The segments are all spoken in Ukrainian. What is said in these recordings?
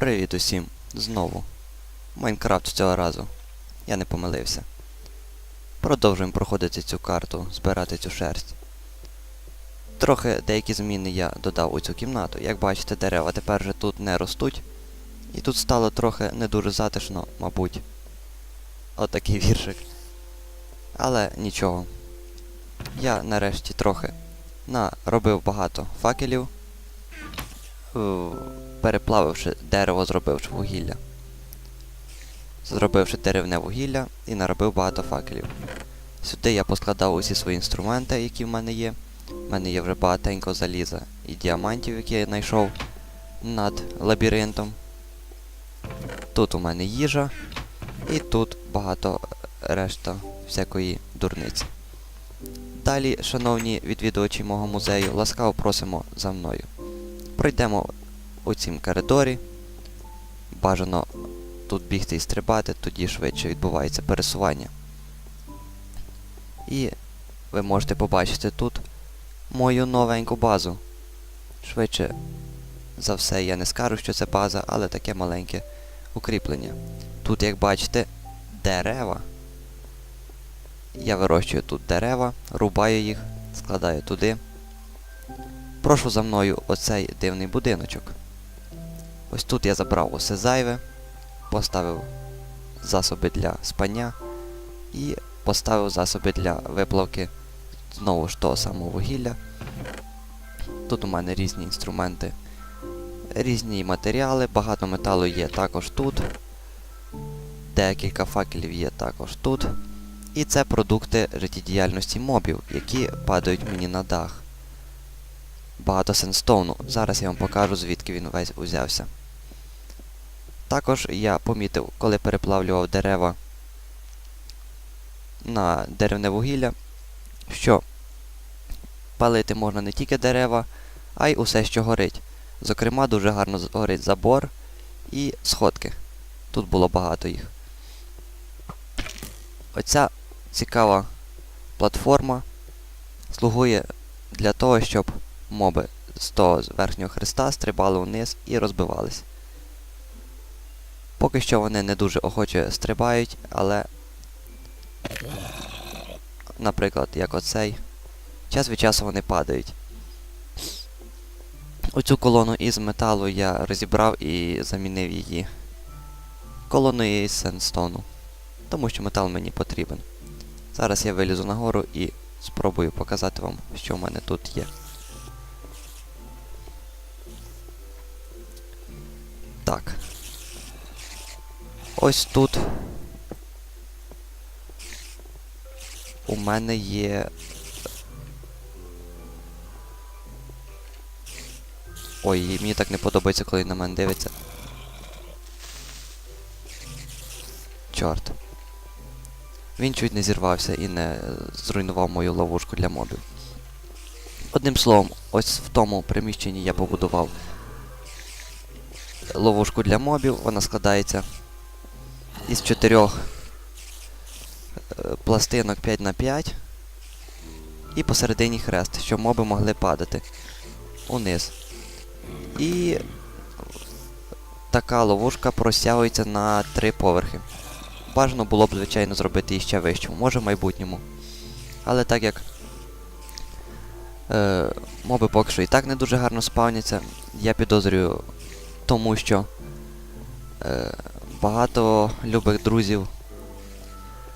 Привіт усім! Знову. Майнкрафт цього разу. Я не помилився. Продовжуємо проходити цю карту, збирати цю шерсть. Трохи деякі зміни я додав у цю кімнату. Як бачите, дерева тепер вже тут не ростуть. І тут стало трохи не дуже затишно, мабуть. Отакий віршик. Але нічого. Я нарешті трохи наробив багато факелів. Е, переплавивши дерево, зробивши вугілля. Зробивши деревне вугілля і наробив багато факелів. Сюди я поскладав усі свої інструменти, які в мене є. У мене є вже багатенько заліза і діамантів, які я знайшов над лабіринтом. Тут у мене їжа, і тут багато решта всякої дурниці. Далі, шановні відвідувачі мого музею, ласкаво просимо за мною. Пройдемо у цім коридорі. Бажано тут бігти і стрибати, тоді швидше відбувається пересування. І ви можете побачити тут мою новеньку базу. Швидше за все, я не скажу, що це база, але таке маленьке укріплення. Тут, як бачите, дерева. Я вирощую тут дерева, рубаю їх, складаю туди. Прошу за мною оцей дивний будиночок. Ось тут я забрав усе зайве, поставив засоби для спання і поставив засоби для виплавки знову ж того самого вугілля. Тут у мене різні інструменти, різні матеріали, багато металу є також тут. Декілька факелів є також тут. І це продукти життєдіяльності мобів, які падають мені на дах. Багато сенстоуну. Зараз я вам покажу, звідки він весь узявся. Також я помітив, коли переплавлював дерева на деревне вугілля, що палити можна не тільки дерева, а й усе, що горить. Зокрема, дуже гарно горить забор і сходки. Тут було багато їх. Оця цікава платформа слугує для того, щоб моби з того з верхнього хреста стрибали вниз і розбивались. Поки що вони не дуже охоче стрибають, але, наприклад, як оцей, час від часу вони падають. Оцю колону із металу я розібрав і замінив її колоною із сенстону, тому що метал мені потрібен. Зараз я вилізу нагору і спробую показати вам, що в мене тут є. Так. Ось тут у мене є. Ой, мені так не подобається, коли на мене дивиться. Чорт. Він чуть не зірвався і не зруйнував мою ловушку для мобів. Одним словом, ось в тому приміщенні я побудував ловушку для мобів, вона складається із чотирьох е, пластинок 5х5 і посередині хрест, щоб моби могли падати униз. І така ловушка просягується на три поверхи. Бажано було б, звичайно, зробити її ще вищу, може в майбутньому. Але так як е, моби поки що і так не дуже гарно спавняться, я підозрюю тому, що е, багато любих друзів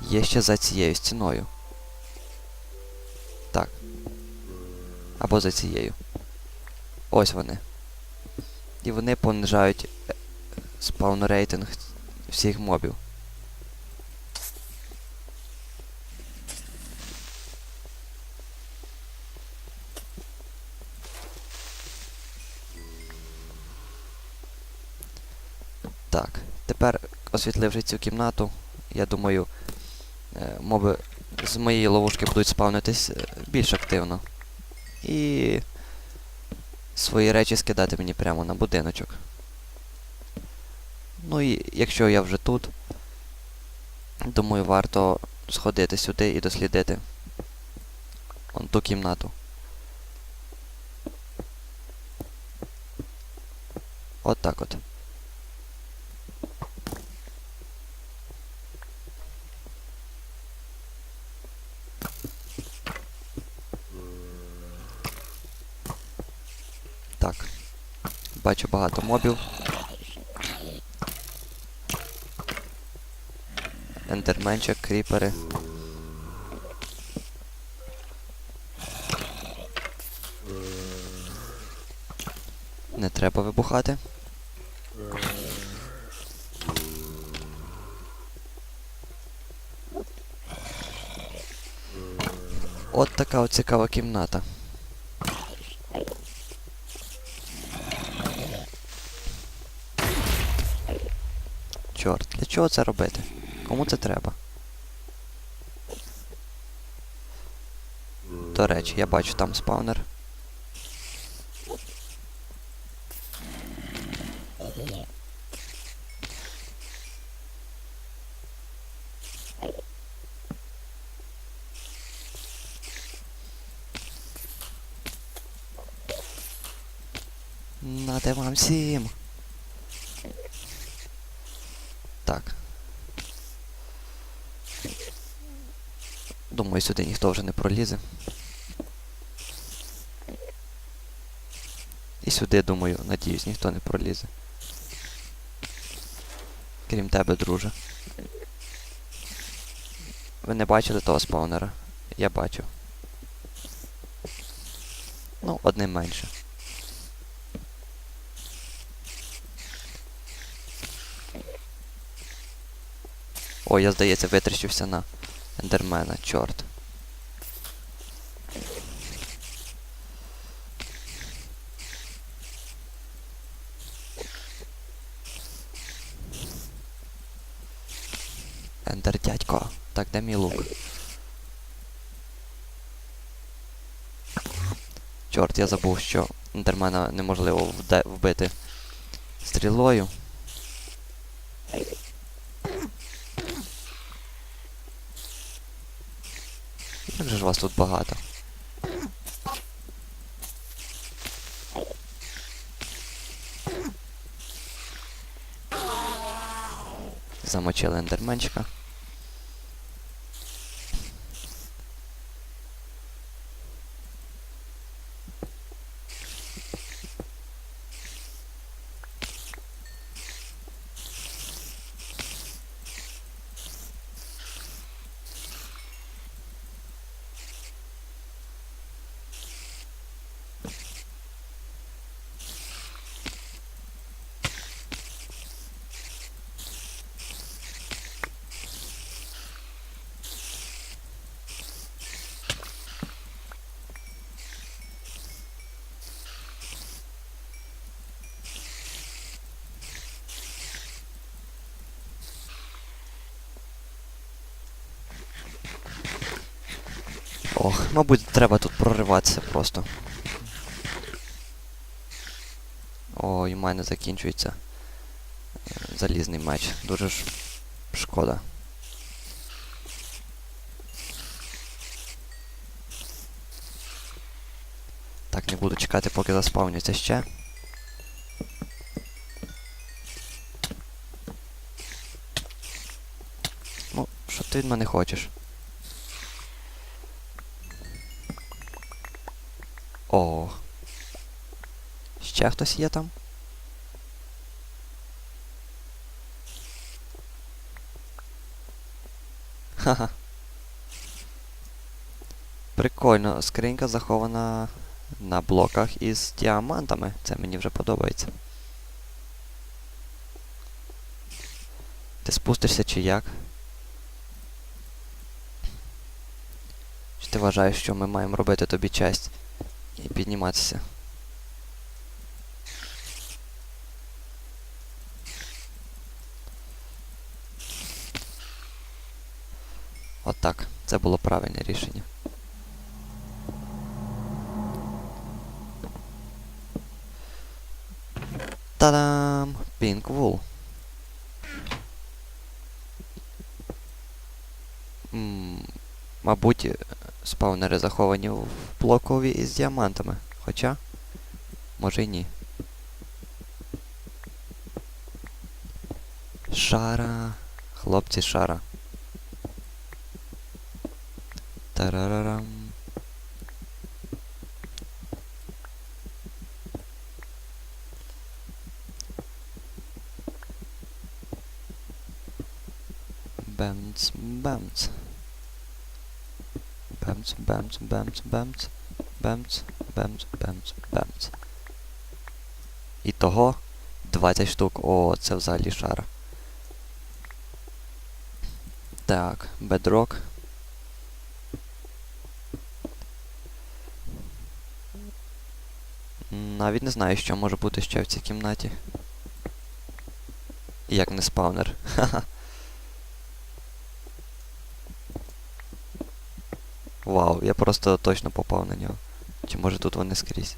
є ще за цією стіною. Так. Або за цією. Ось вони. І вони понижають е, спаун рейтинг всіх мобів. Так, тепер освітливши цю кімнату, я думаю, е, моби з моєї ловушки будуть спавнитись е, більш активно. І свої речі скидати мені прямо на будиночок. Ну і якщо я вже тут, думаю, варто сходити сюди і дослідити вон ту кімнату. От так от. Бачу багато мобів. Ендерменчик, кріпери. Не треба вибухати. От така от цікава кімната. Чорт, для чого це робити? Кому це треба? До речі, я бачу там спаунер. Нате вам всім. Так. Думаю, сюди ніхто вже не пролізе. І сюди, думаю, надіюсь, ніхто не пролізе. Крім тебе, друже. Ви не бачили того спаунера? Я бачу. Ну, одним менше. Ой, я, здається, витріщився на ендермена, чорт. Де мій лук? Чорт, я забув, що ендермена неможливо вбити стрілою. Як же ж вас тут багато? Замочили ендерменчика. Ох, мабуть, треба тут прориватися просто. Ой, у мене закінчується е, залізний меч. Дуже ж шкода. Так, не буду чекати, поки заспавняться ще. Ну, що ти від мене хочеш? О. Ще хтось є там? Ха-ха. Прикольно, скринька захована на блоках із діамантами. Це мені вже подобається. Ти спустишся чи як? Чи ти вважаєш, що ми маємо робити тобі честь підніматися? Отак. Це було правильне рішення. Та-дам! Pink Wool. М, Мабуть, е, спаунери заховані в блокові із діамантами. Хоча, може й ні. Шара. Хлопці, шара. Тарарарам. Бемц, бемц. Бемц, бемц, бемц, бемц. Бемц, бемц. І того 20 штук. О, це взагалі шара. Так, бедрок. Навіть не знаю, що може бути ще в цій кімнаті. Як не спавнер. Ха-ха. Вау, я просто точно попав на нього. Чи може тут вони скрізь?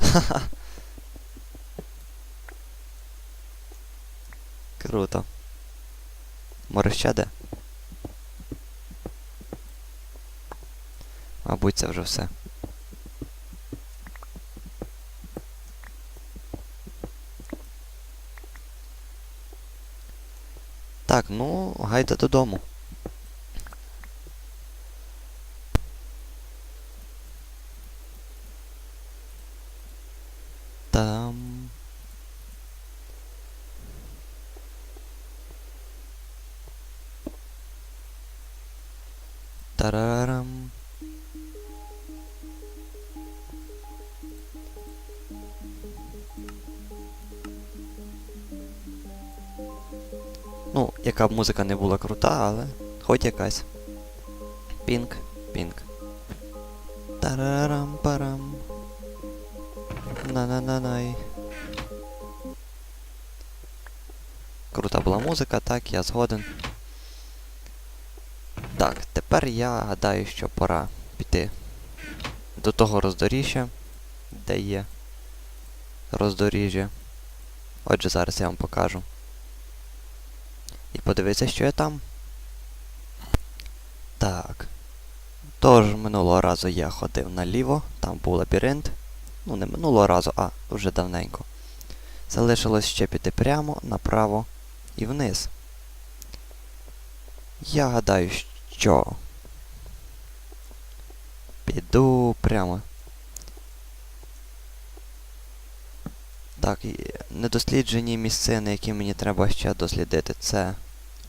Ха-ха. Круто. Може ще де? Мабуть, це вже все. Так, ну, гайда додому. Там. Тарарам. Яка б музика не була крута, але хоч якась. Пінк, пінк. Тарарам парам. На-на-на-най. Крута була музика, так, я згоден. Так, тепер я гадаю, що пора піти до того роздоріжжя, де є роздоріжжя. Отже, зараз я вам покажу. І подивіться, що я там. Так. Тож минулого разу я ходив наліво, там був лабіринт. Ну, не минулого разу, а вже давненько. Залишилось ще піти прямо, направо і вниз. Я гадаю, що. Піду прямо. Так, недосліджені місцини, які мені треба ще дослідити, це,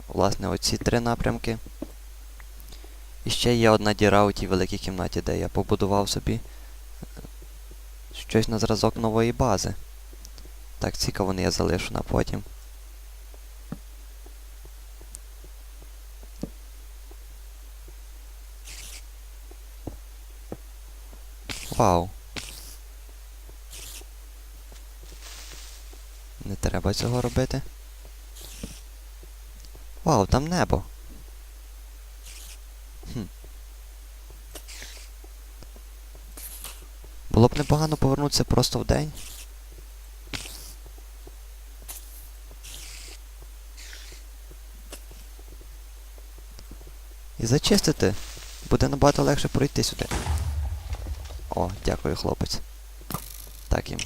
власне, оці три напрямки. І ще є одна діра у тій великій кімнаті, де я побудував собі е, щось на зразок нової бази. Так, цікаво, я залишу на потім. Вау. Не треба цього робити. Вау, там небо. Хм. Було б непогано повернутися просто в день. І зачистити. Буде набагато легше пройти сюди. О, дякую, хлопець. Так їм.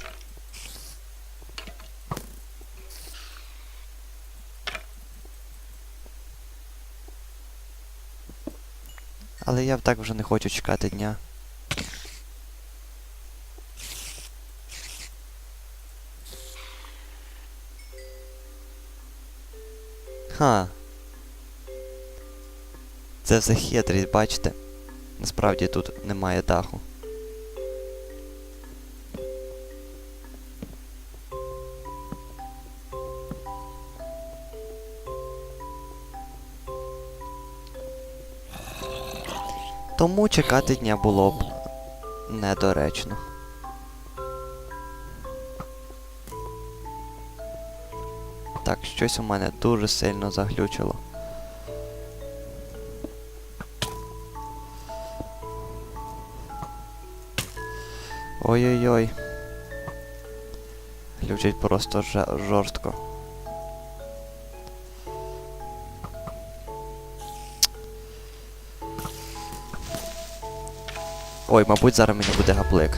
Але я так вже не хочу чекати дня. Ха. Це все хитрість, бачите? Насправді тут немає даху. Чекати дня було б недоречно. Так, щось у мене дуже сильно заглючило. Ой-ой-ой. Глючить просто жорстко. Ой, мабуть, зараз мені буде гаплик.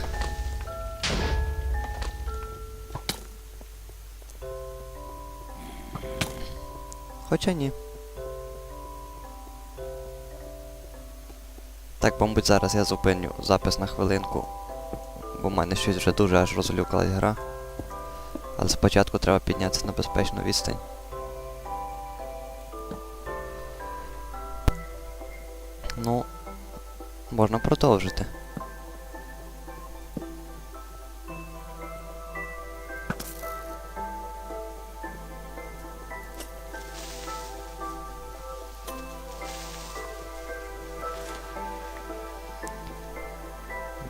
Хоча ні. Так, мабуть, зараз я зупиню запис на хвилинку. Бо в мене щось вже дуже аж розлюкалась гра. Але спочатку треба піднятися на безпечну відстань. Ну, можна продовжити.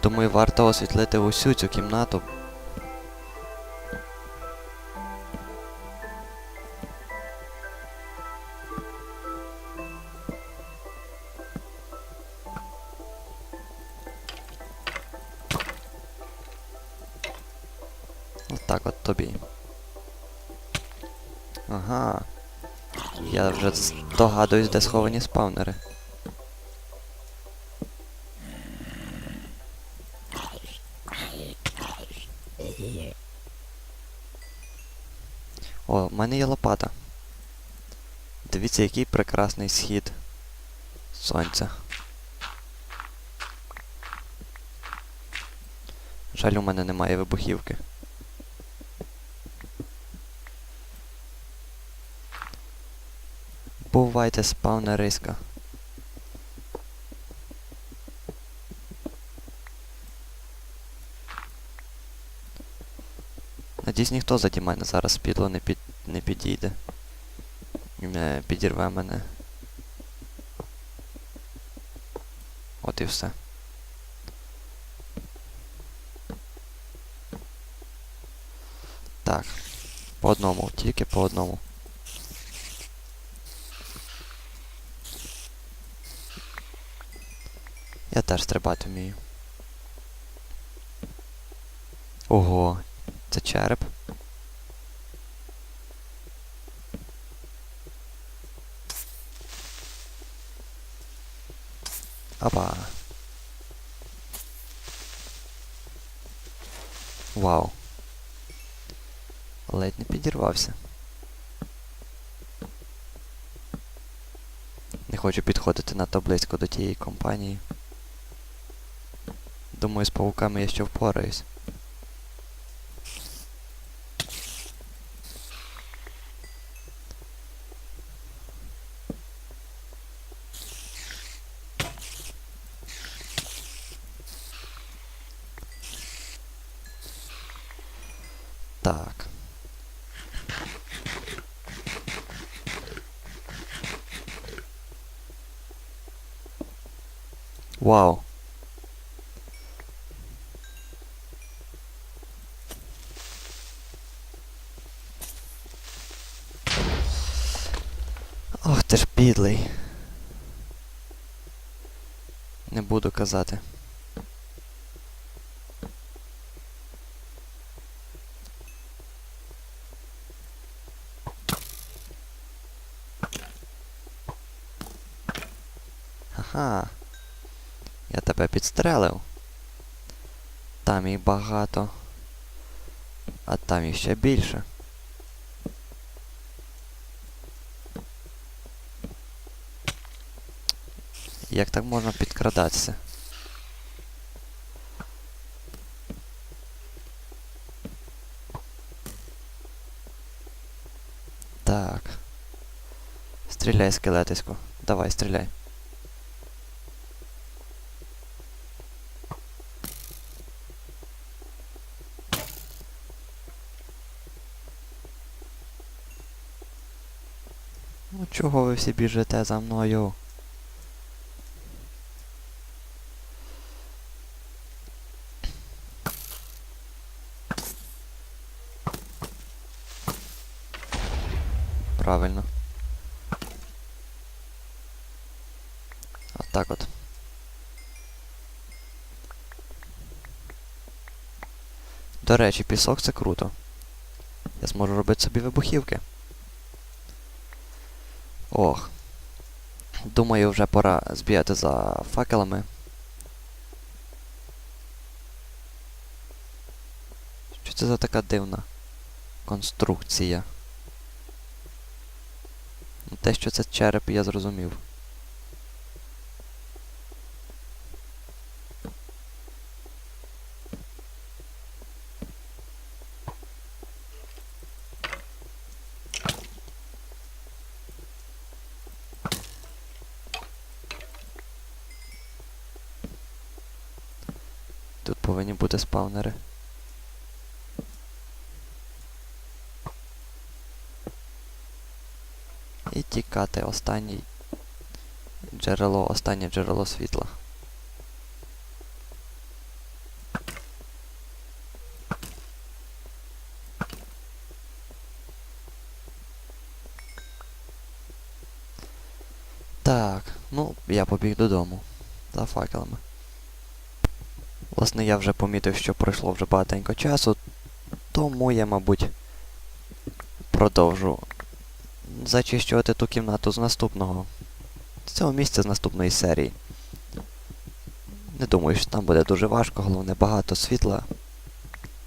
Думаю, варто освітлити усю цю кімнату. Отак от тобі. Ага. Я вже здогадуюсь, де сховані спавнери. О, в мене є лопата. Дивіться, який прекрасний схід сонця. Жаль, у мене немає вибухівки. Бувайте спавнериська. Надіюсь, ніхто заді мене зараз підло не, під, не підійде. Не підірве мене. От і все. Так. По одному, тільки по одному. Я теж стрибати вмію. Ого, це череп. Опа. Вау. Ледь не підірвався. Не хочу підходити надто близько до тієї компанії. Думаю, з павуками я ще впораюсь. Так. Вау. Ох ти ж підлий. Не буду казати. Ага. Я тебе підстрелив. Там їх багато. А там їх ще більше. Як так можна підкрадатися? Так. Стріляй, скелетисько. Давай, стріляй. Ну чого ви всі біжите за мною? Правильно. От так от. До речі, пісок це круто. Я зможу робити собі вибухівки. Ох. Думаю, вже пора збігати за факелами. Що це за така дивна конструкція? Ну, Те, що це череп, я зрозумів. повинні бути спавнери. І тікати останній джерело, останнє джерело світла. Так, ну, я побіг додому. За факелами. Власне, я вже помітив, що пройшло вже багатенько часу, тому я, мабуть, продовжу зачищувати ту кімнату з наступного. З цього місця з наступної серії. Не думаю, що там буде дуже важко, головне багато світла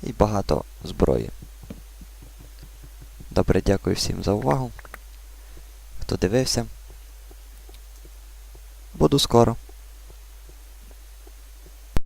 і багато зброї. Добре, дякую всім за увагу. Хто дивився. Буду скоро.